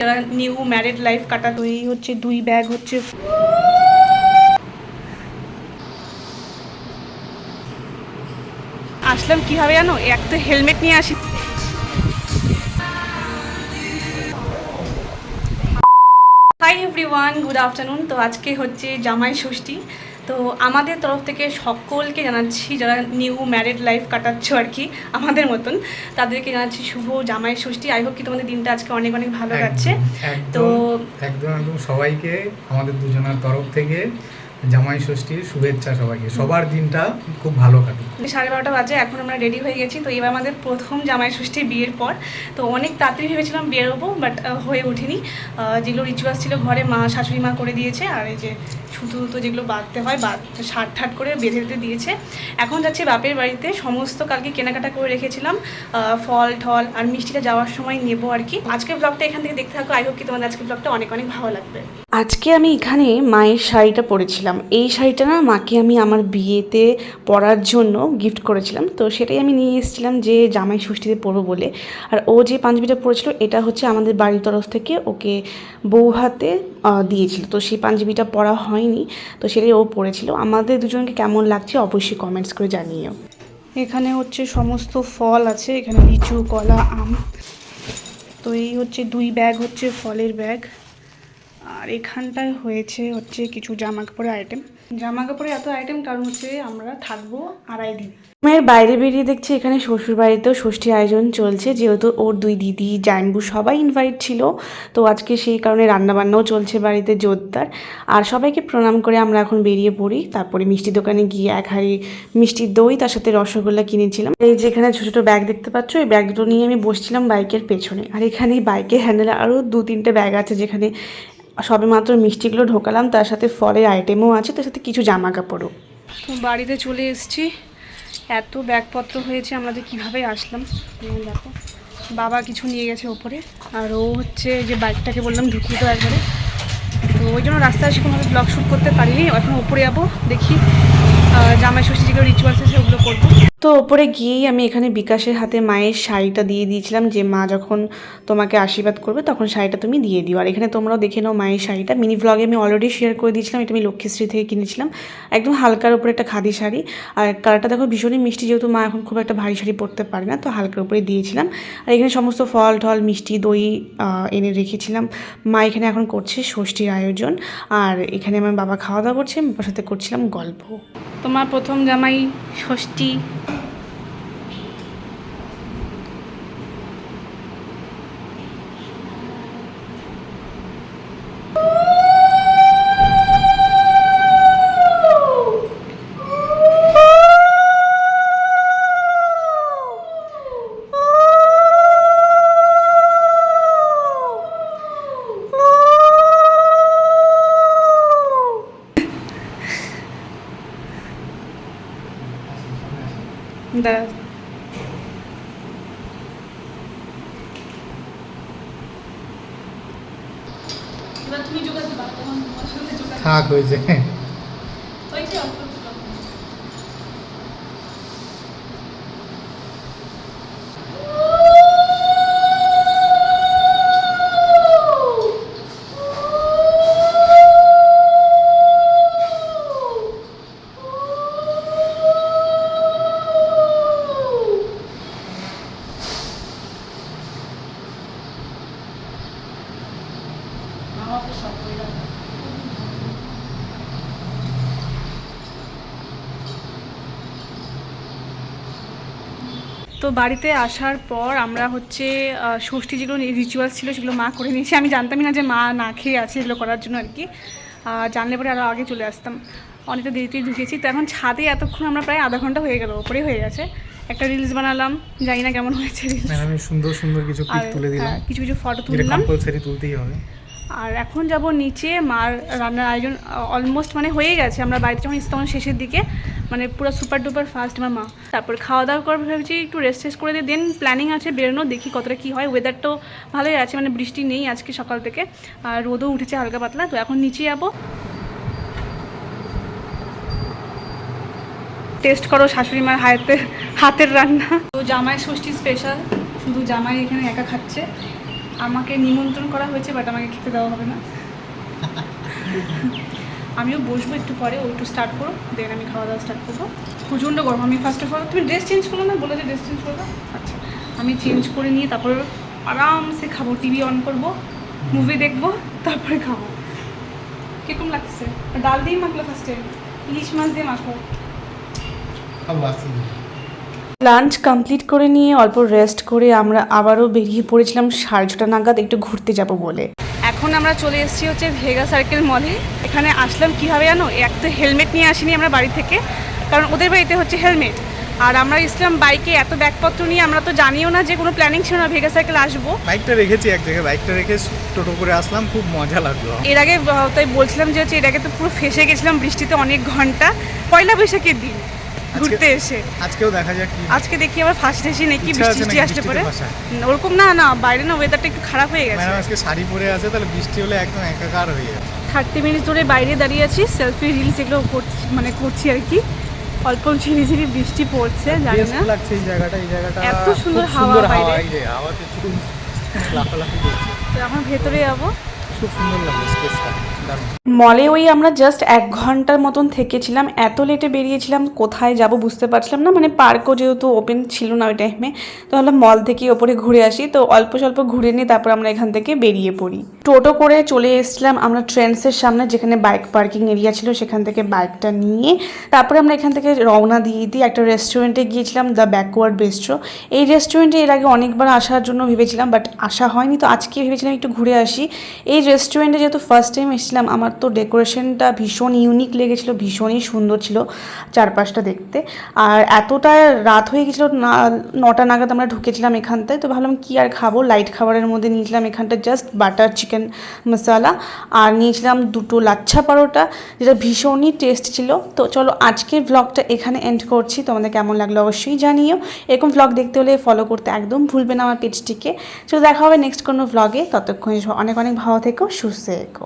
যারা new married life কাটা হচ্ছে দুই ব্যাগ হচ্ছে। আসলাম কীভাবে জানো? এক তো হেলমেট নিয়ে আসি। হাই এভরিওয়ান গুড আফটারনুন তো আজকে হচ্ছে জামাই ষষ্ঠী। তো আমাদের তরফ থেকে সকলকে জানাচ্ছি যারা নিউ ম্যারিড লাইফ কাটাচ্ছ আর কি আমাদের মতন তাদেরকে জানাচ্ছি শুভ জামাই ষষ্ঠী। আই হোপ কি তোমাদের দিনটা আজকে অনেক অনেক ভালো যাচ্ছে। তো একদম একদম সবাইকে আমাদের দুজনের তরফ থেকে জামাই ষষ্ঠীর শুভেচ্ছা সবাইকে। সবার দিনটা খুব ভালো কাটুক। সাড়ে বারোটা বাজে এখন আমরা রেডি হয়ে গেছি। তো এবার আমাদের প্রথম জামাই ষষ্ঠী বিয়ের পর। তো অনেক তাড়াতাড়ি ভেবেছিলাম বেরোবো বাট হয়ে ওঠেনি। যেগুলো রিচুয়ালস ছিল ঘরে মা শাশুড়ি মা করে দিয়েছে আর এই যে শুধু তো যেগুলো বাঁধতে হয় বাদ ষাট ঠাট করে বেঁধে বেঁধে দিয়েছে। এখন যাচ্ছে বাপের বাড়িতে। সমস্ত কালকে কেনাকাটা করে রেখেছিলাম ফল, ঠল আর মিষ্টিটা যাওয়ার সময় নেব আর কি। আজকের ব্লগটা এখান থেকে দেখতে থাকো। আই হোপ কি তোমাদের আজকের ব্লগটা অনেক অনেক ভালো লাগবে। আজকে আমি এখানে মায়ের শাড়িটা পরেছিলাম। এই শাড়িটা না মাকে আমি আমার বিয়েতে পরার জন্য গিফট করেছিলাম। তো সেটাই আমি নিয়ে এসেছিলাম যে জামাই ষষ্ঠীতে পরবো বলে। আর ও যে পাঞ্জাবিটা পরেছিল, এটা হচ্ছে আমাদের বাড়ির তরফ থেকে ওকে বউ হাতে দিয়েছিল। তো সেই পাঞ্জাবিটা পরা হয়নি। তো সেটাই ও পড়েছিল। আমাদের দুজনকে কেমন লাগছে অবশ্যই কমেন্টস করে জানিও। এখানে হচ্ছে সমস্ত ফল আছে। এখানে লিচু, কলা, আম। তো এই হচ্ছে দুই ব্যাগ হচ্ছে ফলের ব্যাগ আর এখানটায় হয়েছে হচ্ছে কিছু জামা কাপড়ের আইটেম জামা কাপড়ের এত আইটেম কারণ হচ্ছে আমরা থাকব আড়াই দিন। মেয়ের বাইরে বেরিয়ে দেখছি এখানে শ্বশুর বাড়িতেও ষষ্ঠী আয়োজন চলছে, যেহেতু ওর দুই দিদি জাইনবু সবাই ইনভাইট ছিল, তো আজকে সেই কারণে রান্নাবান্নাও চলছে বাড়িতে জোরদার। আর সবাইকে প্রণাম করে আমরা এখন বেরিয়ে পড়ি, তারপরে মিষ্টি দোকানে গিয়ে এক হাঁড়ি মিষ্টির দই, তার সাথে রসগোল্লা কিনেছিলাম। এই যেখানে ছোটো ছোটো ব্যাগ দেখতে পাচ্ছ, এই ব্যাগ দুটো নিয়ে আমি বসছিলাম বাইকের পেছনে। আর এখানে বাইকের হ্যান্ডেলে আরও দু তিনটে ব্যাগ আছে, যেখানে সবে মাত্র মিষ্টিগুলো ঢোকালাম, তার সাথে ফলের আইটেমও আছে, তার সাথে কিছু জামা কাপড়ও বাড়িতে চলে এসেছি। এত ব্যাগপত্র হয়েছে, আমরা যে কীভাবে আসলাম দেখো। বাবা কিছু নিয়ে গেছে ওপরে, আর ও হচ্ছে যে বাইকটাকে বললাম, ঢুকিয়ে তো একবারে তো ওই জন্য রাস্তায় এসে কোনোভাবে ব্লগ শ্যুট করতে পারিনি, এখন ওপরে যাব, দেখি জামাই ষষ্ঠী যেগুলো রিচুয়ালস আছে ওগুলো করব। তো ওপরে গিয়েই আমি এখানে বিকাশের হাতে মায়ের শাড়িটা দিয়ে দিয়েছিলাম, যে মা যখন তোমাকে আশীর্বাদ করবে তখন শাড়িটা তুমি দিয়ে দিও। আর এখানে তোমরাও দেখে নাও মায়ের শাড়িটা। মিনি ব্লগে আমি অলরেডি শেয়ার করে দিয়েছিলাম, এটা আমি লক্ষ্মীশ্রী থেকে কিনেছিলাম। একদম হালকার উপরে একটা খাদি শাড়ি। আর কালারটা দেখো ভীষণই মিষ্টি, যেহেতু মা এখন খুব একটা ভারী শাড়ি পরতে পারে না, তো হালকার উপরে দিয়েছিলাম। আর এখানে সমস্ত ফল টল মিষ্টি, দই এনে রেখেছিলাম। মা এখানে এখন করছে ষষ্ঠীর আয়োজন। আর এখানে আমার বাবা খাওয়া দাওয়া করছে বাবার সাথে করছিলাম গল্প। তোমার প্রথম জামাই ষষ্ঠী। দা এবার তুমি যোগাযোগ তখন তোমার সাথে যোগাযোগ থাক হয়েছে তো বাড়িতে আসার পর আমরা হচ্ছে ষষ্ঠী যেগুলো রিচুয়ালস ছিল সেগুলো মা করে নিয়েছি। আমি জানতামই না যে মা না খেয়ে আছে এগুলো করার জন্য আর কি। জানলে পরে আরও আগে চলে আসতাম। অনেকটা দেরিতেই ঢুকেছি। তো এখন ছাদে এতক্ষণ আমরা প্রায় আধা ঘণ্টা হয়ে গেল ওপরে হয়ে গেছে। একটা রিলস বানালাম জানি না কেমন হয়েছে ম্যাম আমি সুন্দর সুন্দর কিছু পিক তুলে দিলাম। হ্যাঁ, কিছু কিছু ফটো তুললাম। কম্পালসারি তুলতেই হবে। আর এখন যাব নিচে মার রান্নার আয়োজন অলমোস্ট মানে হয়ে গেছে। আমরা বাড়িতে যখন তখন শেষের দিকে। মানে পুরো সুপার ডুপার ফাস্ট আমার মা। তারপর খাওয়া দাওয়া করে ভেবেছি একটু রেস্ট টেস্ট করে দিয়ে দেন প্ল্যানিং আছে বেরোনো দেখি কতটা কী হয়। ওয়েদারটাও ভালোই আছে মানে বৃষ্টি নেই আজকে সকাল থেকে। আর রোদও উঠেছে হালকা পাতলা, তো এখন নিচে যাব। টেস্ট করো শাশুড়ি মার হাতের হাতের রান্না। তো জামাই ষষ্ঠী স্পেশাল শুধু জামাই এখানে একা খাচ্ছে। আমাকে নিমন্ত্রণ করা হয়েছে বাট আমাকে খেতে দেওয়া হবে না। আমিও বসবো একটু পরে ও একটু স্টার্ট করো দেন আমি খাওয়া দাওয়া স্টার্ট করব। প্রচণ্ড গরম আমি ফার্স্ট অফ অল তুমি ড্রেস চেঞ্জ করো না? বলে যে ড্রেস চেঞ্জ করব? আচ্ছা আমি চেঞ্জ করে নিয়ে তারপর আরামসে খাব টিভি অন করব মুভি দেখব তারপরে খাব। কীরকম লাগছে? ডাল দিয়ে মাখলো ফার্স্টে ইলিশ মাছ দিয়ে মাখো? খাব আসতে লাঞ্চ কমপ্লিট করে নিয়ে অল্প রেস্ট করে আমরা আবারও বেরিয়ে পড়েছিলাম সাড়ে ছটা নাগাদ একটু ঘুরতে যাব বলে। এখন আমরা চলে এসেছি হচ্ছে ভেগা সার্কেল মলে এখানে আসলাম কীভাবে জানো? এক তো হেলমেট নিয়ে আসিনি আমরা বাড়ি থেকে কারণ ওদের বাড়িতে হচ্ছে হেলমেট আর আমরা ইসলাম বাইকে এত ব্যাগপত্র নিয়ে আমরা তো জানিও না যে কোনো প্ল্যানিং ছিল না ভেগা সাইকেল আসব। বাইকটা রেখেছি এক জায়গায় বাইকটা রেখে টোটো করে আসলাম খুব মজা লাগল। এর আগে তাই বলছিলাম যে হচ্ছে এর আগে তো পুরো ফেসে গেছিলাম বৃষ্টিতে অনেক ঘণ্টা। পয়লা বৈশাখের দিন। ঘুরতে এসে। আজকেও দেখা যাক আজকে দেখি আবার ফার্স্ট এসে নাকি বৃষ্টি আসতে পারে। ওরকম না না বাইরে না ওয়েদারটা একটু খারাপ হয়ে গেছে। ম্যাডাম আজকে শাড়ি পরে আছে তাহলে বৃষ্টি হলে একদম একাকার হয়ে যাবে। থার্টি মিনিট ধরে বাইরে দাঁড়িয়ে আছি সেলফি রিলস এগুলো করছি মানে করছি আর কি। অল্প ঝিরি ঝিরি বৃষ্টি পড়ছে জানি না। লাগছে এই জায়গাটা এই জায়গাটা। এত সুন্দর হাওয়া বাইরে। হাওয়াতে এখন ভেতরে যাব। মলে ওই আমরা জাস্ট এক ঘণ্টার মতন থেকেছিলাম, এত লেটে বেরিয়েছিলাম, কোথায় যাব বুঝতে পারছিলাম না মানে পার্কও যেহেতু ওপেন ছিল না ওই টাইমে তো ভাবলাম মল থেকে ওপরে ঘুরে আসি, তো অল্প স্বল্প ঘুরে নিয়ে তারপর আমরা এখান থেকে বেরিয়ে পড়ি। টোটো করে চলে এসেছিলাম আমরা ট্রেন্ডসের সামনে, যেখানে বাইক পার্কিং এরিয়া ছিল, সেখান থেকে বাইকটা নিয়ে। তারপরে আমরা এখান থেকে রওনা দিয়ে দিই একটা রেস্টুরেন্টে গিয়েছিলাম দ্য ব্যাকওয়ার্ড বেস্ট্রো এই রেস্টুরেন্টে এর আগে অনেকবার আসার জন্য ভেবেছিলাম বাট আসা হয়নি, তো আজকে ভেবেছিলাম একটু ঘুরে আসি। এই রেস্টুরেন্টে যেহেতু ফার্স্ট টাইম এসেছিলাম, আমার তো ডেকোরেশনটা ভীষণ ইউনিক লেগেছিলো, ভীষণই সুন্দর ছিল চারপাশটা দেখতে। আর এতটা রাত হয়ে গেছিল, না, নটা নাগাদ আমরা ঢুকেছিলাম এখানটায়, তো ভাবলাম কি আর খাব? লাইট খাবারের মধ্যে নিয়েছিলাম এখানটা জাস্ট বাটার চিকেন মশলা আর নিয়েছিলাম দুটো লাচ্ছা পরোটা, যেটা ভীষণই টেস্ট ছিল। তো চলো আজকের ব্লগটা এখানে এন্ড করছি। তোমাদের কেমন লাগল অবশ্যই জানিও। এরকম ব্লগ দেখতে হলে ফলো করতে একদম ভুলবে না আমার পেজটিকে চলো দেখা হবে নেক্সট কোনো ব্লগে ততক্ষণ অনেক অনেক ভালো থেকো, সুস্থ থেকো।